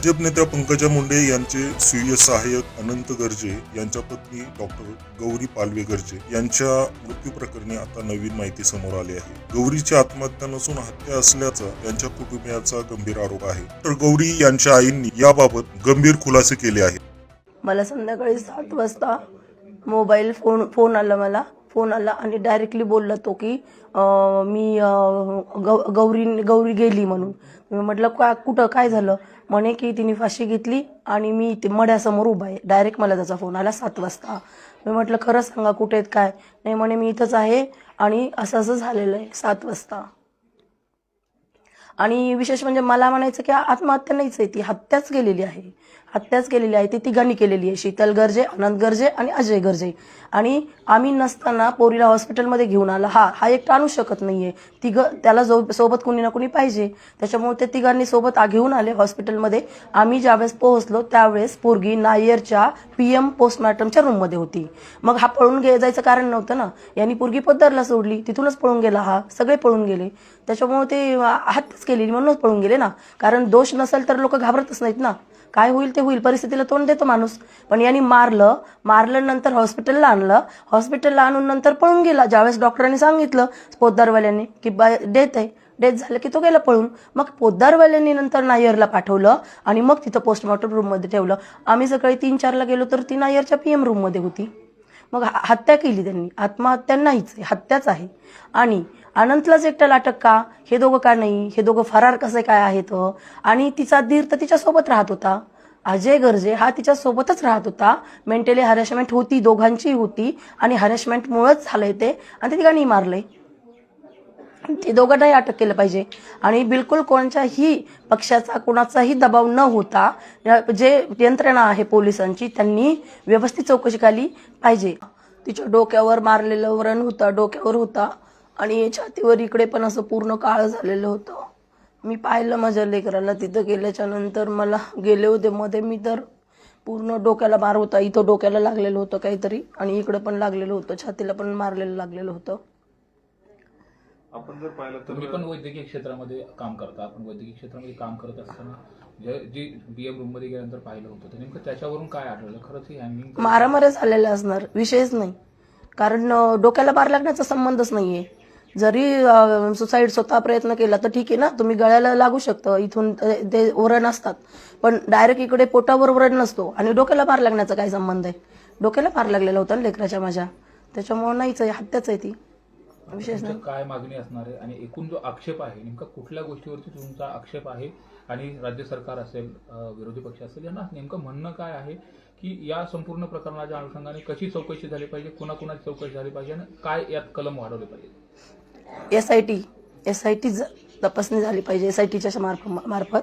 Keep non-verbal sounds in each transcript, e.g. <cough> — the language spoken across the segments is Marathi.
भाजप नेत्या पंकजा मुंडे यांचे स्वीय सहाय्यक अनंत गर्जे यांच्या पत्नी डॉक्टर गौरी पालवे गर्जे यांच्या मृत्यू प्रकरणी आता नवीन माहिती समोर आली आहे. गौरीची आत्महत्या नसून हत्या असल्याचा त्यांच्या कुटुंबियाचा गंभीर आरोप आहे. तर गौरी यांच्या आईंनी याबाबत गंभीर खुलासे केले आहेत. मला संध्याकाळी सात वाजता मोबाईल फोन फोन आला मला. फोन आला आणि डायरेक्टली बोलला तो की मी गौ गौरी गौरी गेली म्हणून. मी म्हटलं का कुठं? काय झालं? म्हणे की तिने फाशी घेतली आणि मी ते मड्यासमोर उभा आहे. डायरेक्ट मला त्याचा फोन आला सात वाजता. मी म्हटलं खरं सांगा कुठे आहेत काय? नाही म्हणे मी इथंच आहे आणि असं असं झालेलं आहे सात वाजता. आणि विशेष म्हणजे मला म्हणायचं की आत्महत्या नाहीच आहे ती. हत्याच गेलेली आहे. हत्याच केलेली आहे ती तिघांनी केलेली आहे. शीतल गर्जे अनंत गर्जे आणि अजय गर्जे. आणि आम्ही नसताना पोरीला हॉस्पिटलमध्ये घेऊन आला. हा हा एकटा आणू शकत नाही आहे तिघ त्याला जो सोबत कुणी ना कुणी पाहिजे. त्याच्यामुळे ते तिघांनी सोबत आ- घेऊन आले हॉस्पिटलमध्ये. आम्ही ज्यावेळेस पोहोचलो त्यावेळेस पोरगी नायरच्या पी एम पोस्टमॉर्टमच्या रूममध्ये होती. मग हा पळून गे जायचं कारण नव्हतं ना. यांनी पोरगी पद्धरला सोडली. तिथूनच पळून गेला हा. सगळे पळून गेले. त्याच्यामुळे ते हत्याच केलेली म्हणूनच पळून गेले ना. कारण दोष नसेल तर लोक घाबरतच नाहीत ना. काय होईल ते होईल. परिस्थितीला तोंड देतो माणूस. पण यांनी मारलं मारलं नंतर हॉस्पिटलला आणलं. हॉस्पिटलला आणून नंतर पळून गेला. ज्यावेळेस डॉक्टरांनी सांगितलं पोतदारवाल्यांनी की बा डेथ आहे. डेथ झालं की तो गेला पळून. मग पोद्दारवाल्यांनी नंतर नायरला पाठवलं आणि मग तिथं पोस्टमॉर्टम रूममध्ये ठेवलं. आम्ही सकाळी तीन चारला गेलो तर ती नायरच्या पी एम रूममध्ये होती. मग हत्या केली त्यांनी. आत्महत्या नाहीच आहे हत्याच आहे. आणि अनंतलाच एकट्याला अटक का? हे दोघं का नाही? हे दोघं फरार कसे काय आहेत? आणि तिचा धीर तर तिच्यासोबत राहत होता. अजय गर्जे हा तिच्यासोबतच राहत होता. मेंटली हॅरेसमेंट होती दोघांची होती. आणि हॅरेसमेंटमुळेच झालंय ते. आणि ते ठिकाणी मारलंय. ते दोघांनाही अटक केलं पाहिजे. आणि बिलकुल कोणत्याही पक्षाचा कोणाचाही दबाव न होता या- जे यंत्रणा आहे पोलिसांची त्यांनी व्यवस्थित चौकशी केली पाहिजे. तिच्या डोक्यावर मारलेलं वरण होता डोक्यावर होता. आणि छातीवर इकडे पण असं पूर्ण काळ झालेलं होतं. मी पाहिलं माझ्या लेकराला तिथं गेल्याच्यानंतर मला गेले होते. मध्ये मी तर पूर्ण डोक्याला मार होता. इथं डोक्याला लागलेलं होतं काहीतरी. आणि इकडं पण लागलेलं होतं. छातीला पण मारलेलं लागलेलं होतं. आपण जर पाहिलं तर तुम्ही पण वैद्यकीय क्षेत्रामध्ये काम करता. आपण वैद्यकीय क्षेत्रामध्ये काम करत असताना जे जी बीएम रूममध्ये गेल्यानंतर पाहिलं होतं तर नेमकं त्याच्यावरून काय आढळलं? खरंच ही हँगिंग मारामाऱ्या झालेल्या असणार विषयच नाही. कारण अं, डोक्याला बार लागण्याचा संबंधच नाहीये. जरी सुसाईड स्वतः प्रयत्न केला तर ठीक आहे ना? तुम्ही गळ्याला लागू शकतं. इथून ते- ते वरण असतात पण डायरेक्ट इकडे पोटावर वरण नसतो. आणि डोक्याला मार लागण्याचा काय संबंध आहे? डोक्याला मार लागलेला होता ना लेकराच्या माझ्या. त्याच्यामुळे नाहीच आहे. हत्याच आहे ती. विशेष नाही. काय मागणी असणार आहे? आणि एकूण जो आक्षेप आहे नेमका कुठल्या गोष्टीवरती तुमचा आक्षेप आहे? आणि राज्य सरकार असेल विरोधी पक्ष असेल यांना नेमकं म्हणणं काय आहे की या संपूर्ण प्रकरणाच्या अनुषंगाने कशी चौकशी झाली पाहिजे कुणाकुणाची चौकशी झाली पाहिजे आणि काय यात कलम वाढवले पाहिजे S I T S I T तपासणी झाली पाहिजे एस आय टीच्या मार्फत.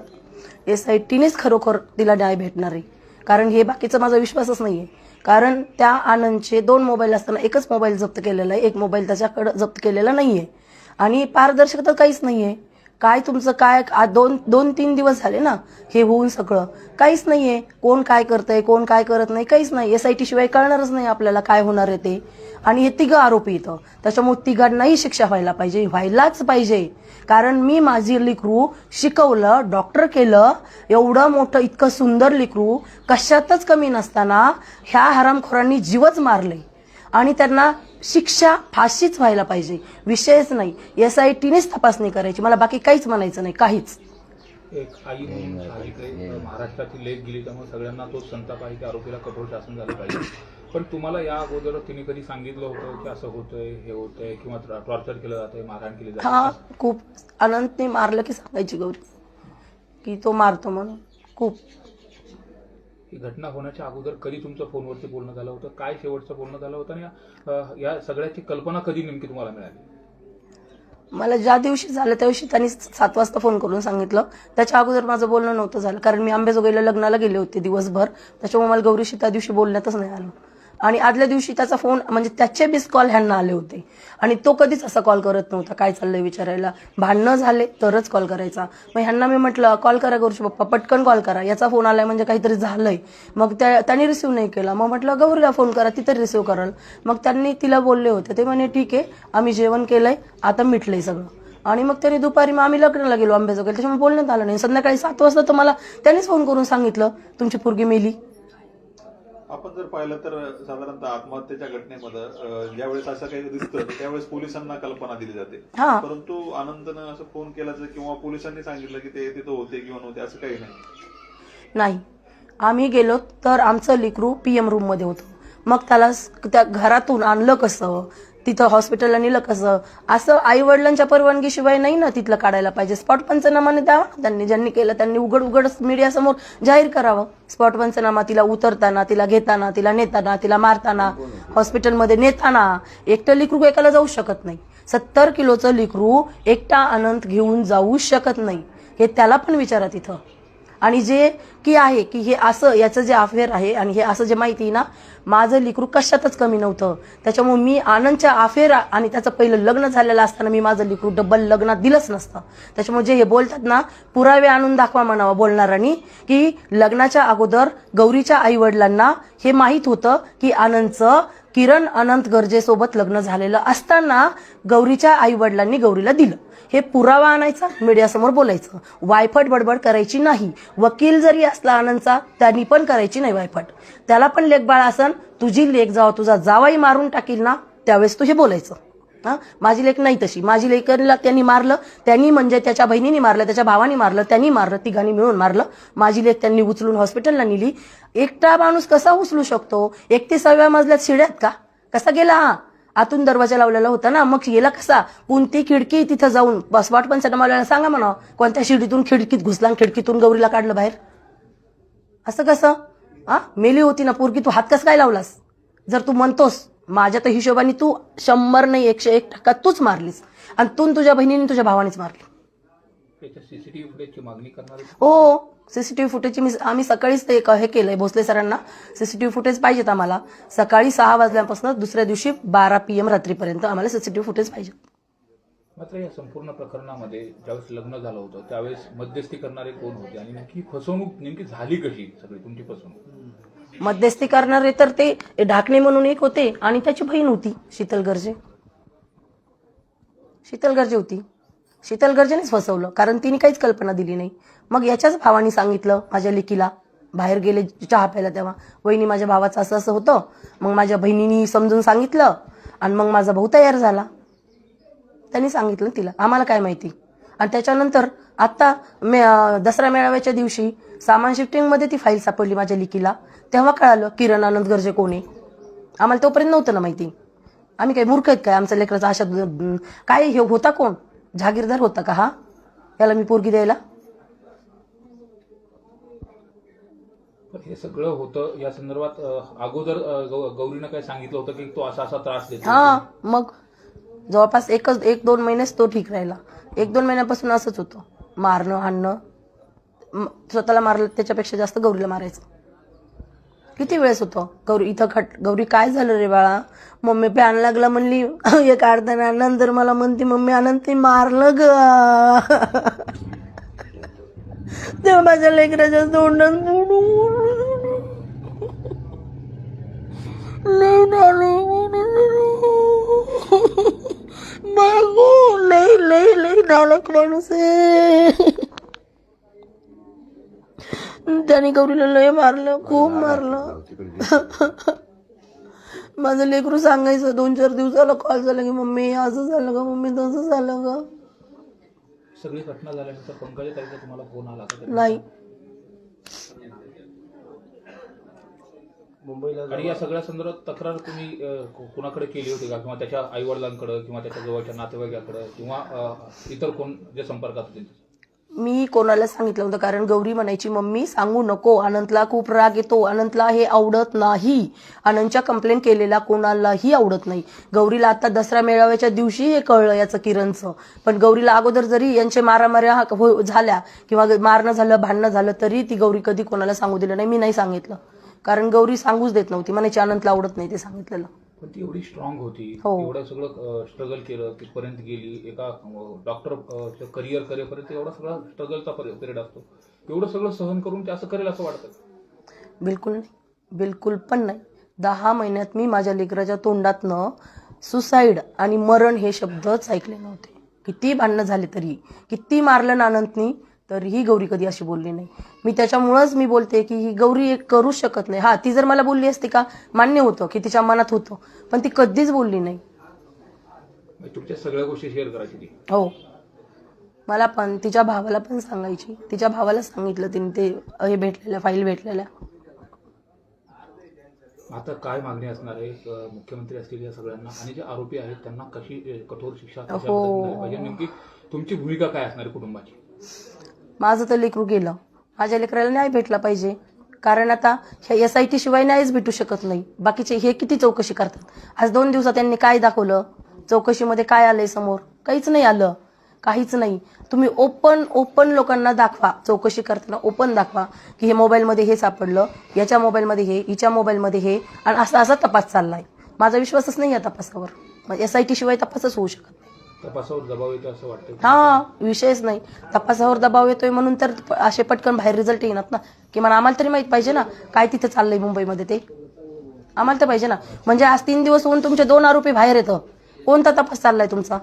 एस आय टीनेच खरोखर तिला न्याय भेटणार आहे. कारण हे बाकीचा माझा विश्वासच नाही आहे कारण त्या आनंदचे दोन मोबाईल असताना एकच मोबाईल जप्त केलेला आहे. एक मोबाईल त्याच्याकडं जप्त केलेला नाही आहे आणि पारदर्शकता काहीच नाही आहे काय तुमचं काय आ- दोन दोन तीन दिवस झाले ना हे होऊन सगळं. काहीच नाहीये. कोण काय करतंय कोण काय करत नाही काहीच नाही. एस आय टी शिवाय कळणारच नाही आपल्याला काय होणार आहे ते. आणि हे तिघं आरोपी इथं. त्याच्यामुळे तिघांनाही शिक्षा व्हायला पाहिजे व्हायलाच पाहिजे. कारण मी माझी लिकरू शिकवलं डॉक्टर केलं एवढं मोठं इतकं सुंदर लिकरू कशातच कमी नसताना ह्या हरामखोरांनी जीवच मारले आणि त्यांना शिक्षा फाशीच व्हायला पाहिजे. विषयच नाही. एस आय टीनेच तपासणी करायची. मला बाकी काहीच म्हणायचं नाही. काहीच. एक आई म्हणून साहजिक महाराष्ट्राची लेख गेली त्यामुळे सगळ्यांना तो संताप आहे की आरोपीला कठोर शासन झालं पाहिजे. पण तुम्हाला या अगोदर तिने कधी सांगितलं होतं की असं होतंय हे होतंय किंवा टॉर्चर केलं जातंय मारहाण केली हा जाते खूप अनंतने मारलं की सांगायची गौरी. की तो मारतो म्हणून. खूप. ही घटना होण्याच्या अगोदर कधी तुमचं फोनवरती बोलणं झालं होतं? काय शेवटचं बोलणं झालं होतं? आणि या सगळ्याची कल्पना कधी नेमकी तुम्हाला मिळाली? मला ज्या दिवशी झालं त्या दिवशी त्यांनी सात वाजता फोन करून सांगितलं. त्याच्या अगोदर माझं बोलणं नव्हतं झालं कारण मी आंबेजोगाईला लग्नाला गेले होते दिवसभर. त्याच्यामुळे मला गौरीशी त्या दिवशी बोलण्यातच नाही आलं. आणि आदल्या दिवशी त्याचा फोन म्हणजे त्याचे बीस कॉल ह्यांना आले होते. आणि तो कधीच असा कॉल करत नव्हता. काय चाललंय विचारायला? भांडणं झाले तरच कॉल करायचा. मग ह्यांना मी म्हटलं कॉल करा गौरीशी पप्पा पटकन कॉल करा. याचा फोन आलाय म्हणजे काहीतरी झालंय. मग त्या त्यांनी रिसिव्ह नाही केला. मग म्हटलं गौरीला फोन करा ती तरी रिसिव्ह करल. मग त्यांनी तिला बोलले होते. ते म्हणे ठीक आहे आम्ही जेवण केलंय आता मिटलंय सगळं. आणि मग त्यांनी दुपारी मग आम्ही लग्नाला गेलो आंब्याजोगाई त्याच्यामुळे बोलण्यात आलं नाही. संध्याकाळी सात वाजता तर मला त्यांनीच फोन करून सांगितलं तुमची पोरगी मेली. आपण जर पाहिलं तर साधारणतः आत्महत्येच्या घटनेमध्ये ज्यावेळेस असं काही दिसतं त्यावेळेस पोलिसांना कल्पना दिली जाते. हा. परंतु आनंदनं असं फोन केल्याचं किंवा पोलिसांनी सांगितलं की ते तिथं होते किंवा नव्हते असं काही नाही. नाही. आम्ही गेलो तर आमचं लिकरू पी एम रूममध्ये होतं. मग त्याला स- त्या घरातून आणलं कसं? तिथं हॉस्पिटलला नेलं कसं? असं आई वडिलांच्या परवानगीशिवाय नाही ना तिथलं काढायला पाहिजे. स्पॉट पंचनामाने द्यावा त्यांनी. ज्यांनी केलं त्यांनी उघड उघड मीडियासमोर जाहीर करावं. स्पॉट पंचनामा तिला उतरताना तिला घेताना तिला नेताना तिला मारताना हॉस्पिटलमध्ये नेताना एकटं लिकरू एकाला जाऊ शकत नाही. सत्तर किलोचं लिकरू एकटा अनंत घेऊन जाऊ शकत नाही. हे त्याला पण विचारा तिथं. आणि जे की आहे की हे असं याचं जे अफेअर आहे आणि हे असं जे माहिती आहे ना माझं लिकरू कशातच कमी नव्हतं. त्याच्यामुळे मी आनंदच्या अफेअर आणि त्याचं पहिलं लग्न झालेलं असताना मी माझं लिकरू डबल लग्नात दिलंच नसतं. त्याच्यामुळे जे हे बोलतात ना पुरावे आणून दाखवा म्हणावा बोलणाऱ्यांनी की लग्नाच्या अगोदर गौरीच्या आई वडिलांना हे माहीत होतं की आनंदचं किरण अनंत गरजेसोबत लग्न झालेलं असताना गौरीच्या आई वडिलांनी गौरीला दिलं. हे पुरावा आणायचा मीडियासमोर बोलायचं. वायफट बडबड करायची नाही. वकील जरी असला आनंदचा त्यांनी पण करायची नाही वायफट. त्याला पण लेखबाळ असन. तुझी लेख जावा तुझा जावाई मारून टाकील ना? त्यावेळेस तू हे बोलायचं. हा? माझी लेख नाही तशी. माझी लेकरला त्यांनी मारलं त्यांनी म्हणजे त्याच्या बहिणीने मारलं त्याच्या भावाने मारलं त्यांनी मारलं तिघांनी मिळून मारलं. माझी लेख त्यांनी उचलून हॉस्पिटलला नेली. एकटा माणूस कसा उचलू शकतो? एकतीसाव्या मजल्यात शिड्यात का? कसा गेला हा? आतून दरवाजा लावलेला होता ना? मग गेला कसा? कोणती खिडकी तिथं जाऊन? बसवाट पण सटमावल्याला सांगा म्हणा. कोणत्या शिडीतून खिडकीत घुसला आणि खिडकीतून गौरीला काढलं बाहेर? असं कसं? हा? मेली होती ना पोरगी? तू हात कसं काय लावलास? जर तू म्हणतोस माझ्या तर हिशोबाने तू शंभर नाही एकशे एक टक्का तूच मारलीस. आणि तू तुझ्या बहिणीने तुझ्या भावानेच मारली. त्याच्या सीसीटीव्ही फुटेजची मागणी करणार आहे. हो सीसीटीव्ही फुटेजची मी आम्ही सकाळीच ते एक हे केलंय भोसले सरांना. सीसीटीव्ही फुटेज पाहिजेत आम्हाला. सकाळी सहा वाजल्यापासून दुसऱ्या दिवशी बारा पी एम रात्रीपर्यंत आम्हाला सीसीटीव्ही फुटेज पाहिजे. मात्र या संपूर्ण प्रकरणामध्ये ज्यावेळेस लग्न झालं होतं त्यावेळेस मध्यस्थी करणारे कोण होते? आणि नेमकी फसवणूक नेमकी झाली कशी? सगळी तुमची फसवणूक. मध्यस्थी करणारे तर ते ढाकणे म्हणून एक होते आणि त्याची बहीण होती शीतल गर्जे. शीतल गर्जे होती. शीतल गर्जेनेच फसवलं कारण तिने काहीच कल्पना दिली नाही. मग याच्याच भावानी सांगितलं माझ्या लेकीला बाहेर गेले चहा प्यायला तेव्हा वहिनी माझ्या भावाचं असं असं होतं. मग माझ्या बहिणीनी समजून सांगितलं आणि मग माझा भाऊ तयार झाला. त्यांनी सांगितलं तिला आम्हाला काय माहिती? आणि त्याच्यानंतर आत्ता मे दसरा मेळाव्याच्या दिवशी सामान शिफ्टिंगमध्ये ती फाईल सापडली माझ्या लिकीला तेव्हा कळालं किरण आनंद गरजे कोण आम्हाला तोपर्यंत नव्हतं ना माहिती. आम्ही काय मूर्ख आहेत काय? आमच्या लेकराचा अशा काय हे होता कोण? जहागीरदार होता का हा? याला मी पोरगी द्यायला? हे सगळं होतं या संदर्भात अगोदर गौरीनं काय सांगितलं होतं की तो असा असा त्रास देतो. हा मग जवळपास एकच एक दोन महिनेच तो ठीक राहिला. एक दोन महिन्यापासून असंच होतं. मारणं हाणणं स्वतःला मारलं त्याच्यापेक्षा जास्त गौरीला मारायचं. किती वेळेस होतं? गौरी इथं खट गौरी काय झालं रे बाळा? मम्मी प्यान लागला म्हणली <laughs> एक अर्धा नंतर मला म्हणते मम्मी आनंद ते मारलं ग. <laughs> तेव्हा माझ्या लेकराच्या तोंडात <laughs> लय झालं मागो लय लय माणूस आहे. त्याने गौरीला लय मारलं खूप मारलं. <laughs> माझं लेकरू सांगायचं दोन चार दिवसाला कॉल झाला की मम्मी असं झालं का मम्मी तसं झालं का सगळी घटना झाल्यानंतर पंकजा ताईचा तुम्हाला फोन आला का? नाही आणि या सगळ्या संदर्भात तक्रार तुम्ही अं, कुणाकडे केली होती का? किंवा त्याच्या आई वडिलांकडे किंवा त्याच्या जवळच्या नातेवाईकाकडे किंवा अं, इतर कोण जे संपर्कात होते? मी कोणाला सांगितलं होतं कारण गौरी म्हणायची मम्मी सांगू नको. अनंतला खूप राग येतो. अनंतला हे आवडत नाही. अनंतच्या कंप्लेंट केलेला कोणालाही आवडत नाही. गौरीला आता दसरा मेळाव्याच्या दिवशी हे कळलं याचं किरणचं. पण गौरीला अगोदर जरी यांचे मारामाऱ्या हा- हो- झाल्या किंवा मारणं झालं भांडणं झालं तरी ती गौरी कधी कोणाला सांगू दिलं नाही. मी नाही सांगितलं. कारण गौरी सांगूच देत नव्हती. म्हणायची अनंतला आवडत नाही ते सांगितलेलं. पण ती एवढी स्ट्रॉंग होती. हो. एवढं सगळं स्ट्रगल केलं तिथपर्यंत गेली. एका डॉक्टर करिअर करेपर्यंत एवढा सगळा स्ट्रगलचा पिरियड असतो. एवढं सगळं सहन करून ते असं करेल असं वाटतं. बिलकुल नाही. बिलकुल पण नाही. दहा महिन्यात मी माझ्या लेकराच्या तोंडातनं सुसाईड आणि मरण हे शब्दच ऐकले नव्हते. किती भांडणं झाले तरी. किती मारलं ना अनंतनी तरीही गौरी कधी अशी बोलली नाही. मी त्याच्यामुळंच मी बोलते की ही गौरी एक करूच शकत नाही. हा ती जर मला बोलली असती का? मान्य होतं की तिच्या मनात होतं पण ती कधीच बोलली नाही. तुमच्या सगळ्या गोष्टी शेअर करायची हो. मला पण तिच्या भावाला पण सांगायची. तिच्या भावाला सांगितलं तिने ते हे भेटलेल्या फाईल भेटलेल्या. आता काय मागणी असणार आहे? मुख्यमंत्री असतील या सगळ्यांना आणि जे आरोपी आहेत त्यांना कशी कठोर शिक्षा हो. नेमकी तुमची भूमिका काय असणार आहे कुटुंबाची? माझं तर लेकरू गेलं. माझ्या लेकराला न्याय भेटला पाहिजे. कारण आता ह्या एस आय टी शिवाय न्यायच भेटू शकत नाही. बाकीचे हे किती चौकशी करतात? आज दोन दिवसात त्यांनी काय दाखवलं? चौकशीमध्ये काय आलंय समोर? काहीच नाही आलं. काहीच नाही. तुम्ही ओपन ओपन लोकांना दाखवा. चौकशी करताना ओपन दाखवा की हे मोबाईलमध्ये हे सापडलं याच्या मोबाईलमध्ये हे हिच्या मोबाईलमध्ये हे आणि असा असा तपास चाललाय. माझा विश्वासच नाही या तपासावर. एस आय टी शिवाय तपासच होऊ शकत तपासावर दबाव येतो असं वाटतं हा विषयच नाही. तपासावर दबाव येतोय म्हणून तर असे पटकन बाहेर रिझल्ट येणार ना. किमान आम्हाला तरी माहीत पाहिजे ना काय तिथं चाललंय मुंबईमध्ये ते. आम्हाला तर पाहिजे ना. म्हणजे आज तीन दिवस होऊन तुमचे दोन आरोपी बाहेर येतं कोणता तपास चाललाय तुमचा?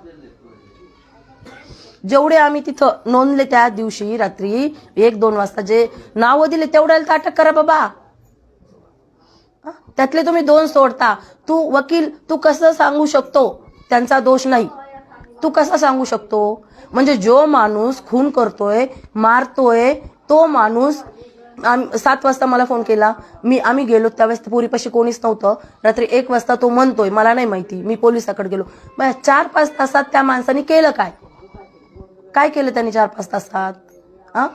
जेवढे आम्ही तिथं नोंदले त्या दिवशी रात्री एक दोन वाजता जे नावं दिले तेवढ्याला तर अटक करा बाबा. त्यातले तुम्ही दोन सोडता. तू वकील तू कसं सांगू शकतो? त्यांचा दोष नाही. तू कसा सांगू शकतो? म्हणजे जो माणूस खून करतोय मारतोय तो माणूस आम- सात वाजता मला फोन केला. मी आम्ही गेलो त्यावेळेस पुरीपाशी कोणीच नव्हतं. रात्री एक वाजता तो म्हणतोय मला नाही माहिती मी पोलिसाकडे गेलो. बया चार पाच तासात त्या माणसाने केलं काय? काय केलं त्यांनी चार पाच तासात? हां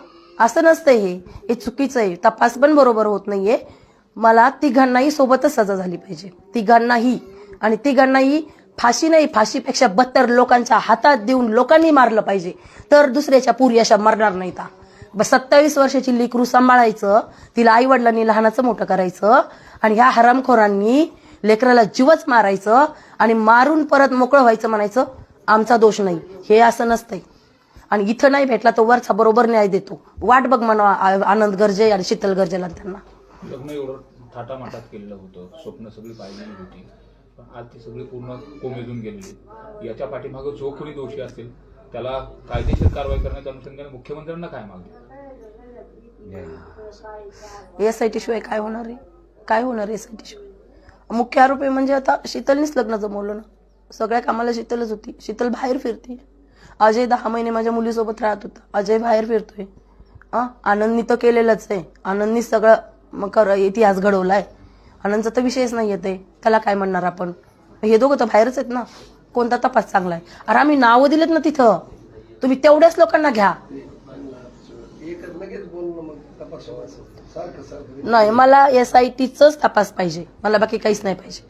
असं नसतं हे. हे चुकीचं आहे. तपास पण बरोबर होत नाहीये. मला तिघांनाही सोबतच सजा झाली पाहिजे. तिघांनाही. आणि तिघांनाही फाशी नाही फाशीपेक्षा बत्तर लोकांच्या हातात देऊन लोकांनी मारलं पाहिजे. तर दुसऱ्याच्या पुरी अशा मरणार नाहीत. सत्तावीस वर्षाची लेकरू सांभाळायचं तिला आई वडिलांनी लहानाचं मोठं करायचं आणि ह्या हरामखोरांनी लेकराला जीवच मारायचं आणि मारून परत मोकळं व्हायचं म्हणायचं आमचा दोष नाही. हे असं नसतंय. आणि इथं नाही भेटला तो वरचा बरोबर न्याय देतो. वाट बघ म्हणा आनंद गरजे आणि शीतल गरजेला त्यांना. लग्न एवढं थाटामाटात होतं. स्वप्न सगळी पाहिलेली होती. पण आज ती सगळी पूर्ण कोमेजून गेलेली. याच्या पाठीमागं जो कोणी दोषी असेल त्याला कायदेशीर कारवाई करण्याच्या अनुषंगाने मुख्यमंत्र्यांना काय मागणी? एस आय टी शिवाय काय होणार आहे? काय होणार एस आय टी शिवाय? मुख्य आरोपी म्हणजे आता शीतलनीच लग्न जमवलं ना? सगळ्या कामाला शीतलच होती. शीतल बाहेर फिरते. अजय दहा महिने माझ्या मुलीसोबत राहत होता. अजय बाहेर फिरतोय. आनंदनी तर केलेलंच आहे. आनंदनी सगळं कर इतिहास घडवलाय. आनंदचा तर विषयच नाही येते त्याला काय म्हणणार आपण? हे दोघं तर बाहेरच आहेत ना. कोणता तपास चांगला आहे? अरे आम्ही नावं दिलेत ना तिथं. तुम्ही तेवढ्याच लोकांना घ्या. नाही मला एस आय टीच तपास पाहिजे. मला बाकी काहीच नाही पाहिजे.